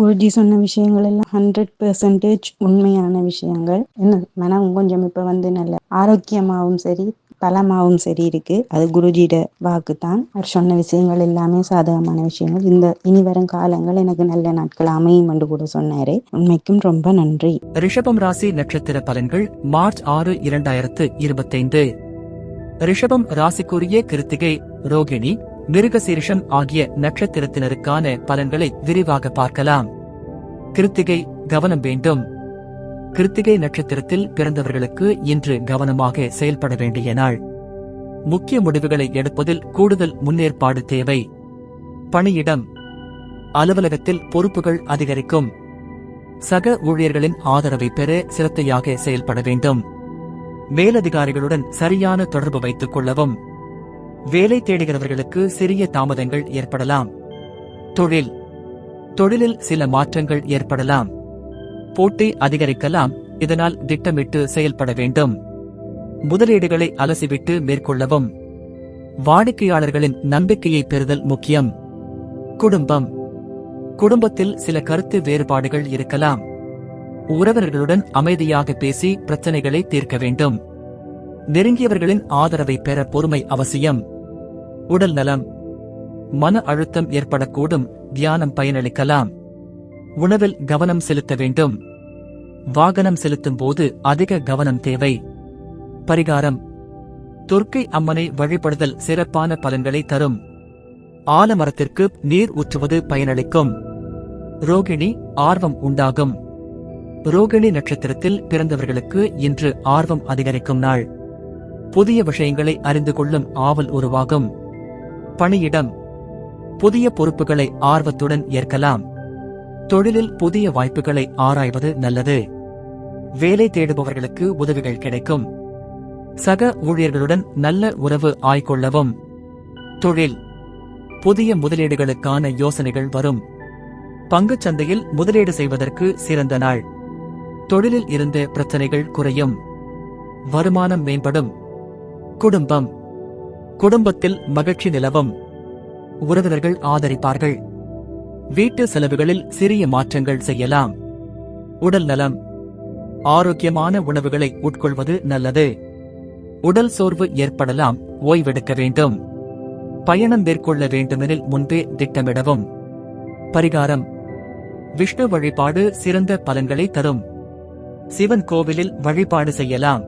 குருஜி சொன்ன விஷயங்கள் எல்லாம் ஹண்ட்ரட் பெர்சன்டேஜ் உண்மையான விஷயங்கள். என்ன? மனம் கொஞ்சம் இப்ப வந்து நல்ல ஆரோக்கியமாகவும் சரி பலமாகவும் சரி இருக்கு. அது குருஜியோட வாக்கு தான் அவர் சொன்ன விஷயங்கள் எல்லாமே சாதகமான விஷயங்கள். இந்த இனி வரும் காலங்கள் எனக்கு நல்ல நாட்கள் அமையும் என்று கூட சொன்னாரு. உண்மைக்கும் ரொம்ப நன்றி. ரிஷபம் ராசி நட்சத்திர பலன்கள் மார்ச் ஆறு இரண்டாயிரத்து இருபத்தைந்து. ரிஷபம் ராசிக்குரிய கிருத்திகை ரோகிணி மிருகசீரிஷம் ஆகிய நட்சத்திரத்தினருக்கான பலன்களை விரிவாக பார்க்கலாம். கிருத்திகை கவனம் வேண்டும். கிருத்திகை நட்சத்திரத்தில் பிறந்தவர்களுக்கு இன்று கவனமாக செயல்பட வேண்டிய நாள். முக்கிய முடிவுகளை எடுப்பதில் கூடுதல் முன்னேற்பாடு தேவை. பணியிடம். அலுவலகத்தில் பொறுப்புகள் அதிகரிக்கும். சக ஊழியர்களின் ஆதரவை பெற சிரத்தையாக செயல்பட வேண்டும். மேலதிகாரிகளுடன் சரியான தொடர்பு வைத்துக் கொள்ளவும். வேலை தேடுகிறவர்களுக்கு சிறிய தாமதங்கள் ஏற்படலாம். தொழில். தொழிலில் சில மாற்றங்கள் ஏற்படலாம். போட்டி அதிகரிக்கலாம் இதனால் திட்டமிட்டு செயல்பட வேண்டும். முதலீடுகளை அலசிவிட்டு மேற்கொள்ளவும். வாடிக்கையாளர்களின் நம்பிக்கையை பெறுதல் முக்கியம். குடும்பம். குடும்பத்தில் சில கருத்து வேறுபாடுகள் இருக்கலாம். உறவினர்களுடன் அமைதியாக பேசி பிரச்சனைகளை தீர்க்க வேண்டும். நெருங்கியவர்களின் ஆதரவை பெற பொறுமை அவசியம். உடல் நலம். மன அழுத்தம் ஏற்படக்கூடும். தியானம் பயனளிக்கலாம். உணவில் கவனம் செலுத்த வேண்டும். வாகனம் செலுத்தும் போது அதிக கவனம் தேவை. பரிகாரம். துர்க்கை அம்மனை வழிபடுதல் சிறப்பான பலன்களை தரும். ஆலமரத்திற்கு நீர் ஊற்றுவது பயனளிக்கும். ரோகிணி ஆர்வம் உண்டாகும். ரோகிணி நட்சத்திரத்தில் பிறந்தவர்களுக்கு இன்று ஆர்வம் அதிகரிக்கும் நாள். புதிய விஷயங்களை அறிந்து கொள்ளும் ஆவல் உருவாகும். பணியிடம் புதிய பொறுப்புகளை ஆர்வத்துடன் ஏற்கலாம். தொழிலில் புதிய வாய்ப்புகளை ஆராய்வது நல்லது. வேலை தேடுபவர்களுக்கு உதவிகள் கிடைக்கும். சக ஊழியர்களுடன் நல்ல உறவு ஆய்கொள்ளவும். தொழில் புதிய முதலீடுகளுக்கான யோசனைகள் வரும். பங்குச் சந்தையில் முதலீடு செய்வதற்கு சிறந்த நாள். தொழிலில் இருந்த பிரச்சனைகள் குறையும். வருமானம் மேம்படும். குடும்பம் குடும்பத்தில் மகிழ்ச்சி நிலவும். உறவினர்கள் ஆதரிப்பார்கள். வீட்டு செலவுகளில் சிறிய மாற்றங்கள் செய்யலாம். உடல் நலம். ஆரோக்கியமான உணவுகளை உட்கொள்வது நல்லது. உடல் சோர்வு ஏற்படலாம் ஓய்வெடுக்க வேண்டும். பயணம் மேற்கொள்ள வேண்டுமெனில் முன்பே திட்டமிடவும். பரிகாரம். விஷ்ணு வழிபாடு சிறந்த பலன்களை தரும். சிவன் கோவிலில் வழிபாடு செய்யலாம்.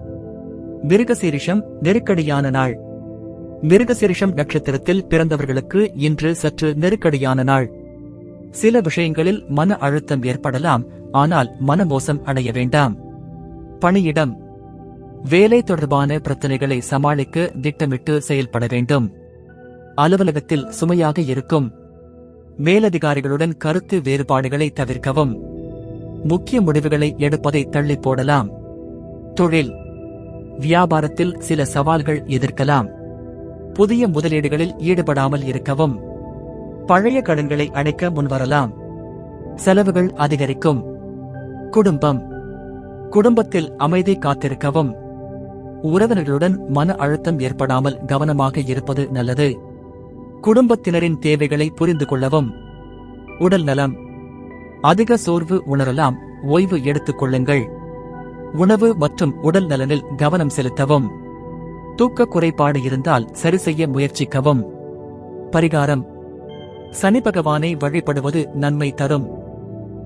மிருகசீரிஷம் நெருக்கடியான நாள். மிருகசிரிஷம் நட்சத்திரத்தில் பிறந்தவர்களுக்கு இன்று சற்று நெருக்கடியான நாள். சில விஷயங்களில் மன அழுத்தம் ஏற்படலாம் ஆனால் மனமோசம் அடைய வேண்டாம். பணியிடம். வேலை தொடர்பான பிரச்சனைகளை சமாளிக்க திட்டமிட்டு செயல்பட வேண்டும். அலுவலகத்தில் சுமையாக இருக்கும். மேலதிகாரிகளுடன் கருத்து வேறுபாடுகளை தவிர்க்கவும். முக்கிய முடிவுகளை எடுப்பதை தள்ளி போடலாம். தொழில். வியாபாரத்தில் சில சவால்கள் எதிர்க்கலாம். புதிய முதலீடுகளில் ஈடுபடாமல் இருக்கவும் பழைய கடன்களை அடைக்க முன்வரலாம். செலவுகள் அதிகரிக்கும். குடும்பம். குடும்பத்தில் அமைதி காத்திருக்கவும். உறவினர்களுடன் மன அழுத்தம் ஏற்படாமல் கவனமாக இருப்பது நல்லது. குடும்பத்தினரின் தேவைகளை புரிந்து கொள்ளவும். உடல் நலம். அதிக சோர்வு உணரலாம். ஓய்வு எடுத்துக் கொள்ளுங்கள். உணவு மற்றும் உடல் நலனில் கவனம் செலுத்தவும். தூக்க குறைபாடு இருந்தால் சரி செய்ய முயற்சிக்கவும். பரிகாரம். சனி பகவானை வழிபடுவது நன்மை தரும்.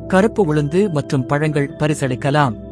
கருப்பு உளுந்து மற்றும் பழங்கள் பரிசளிக்கலாம்.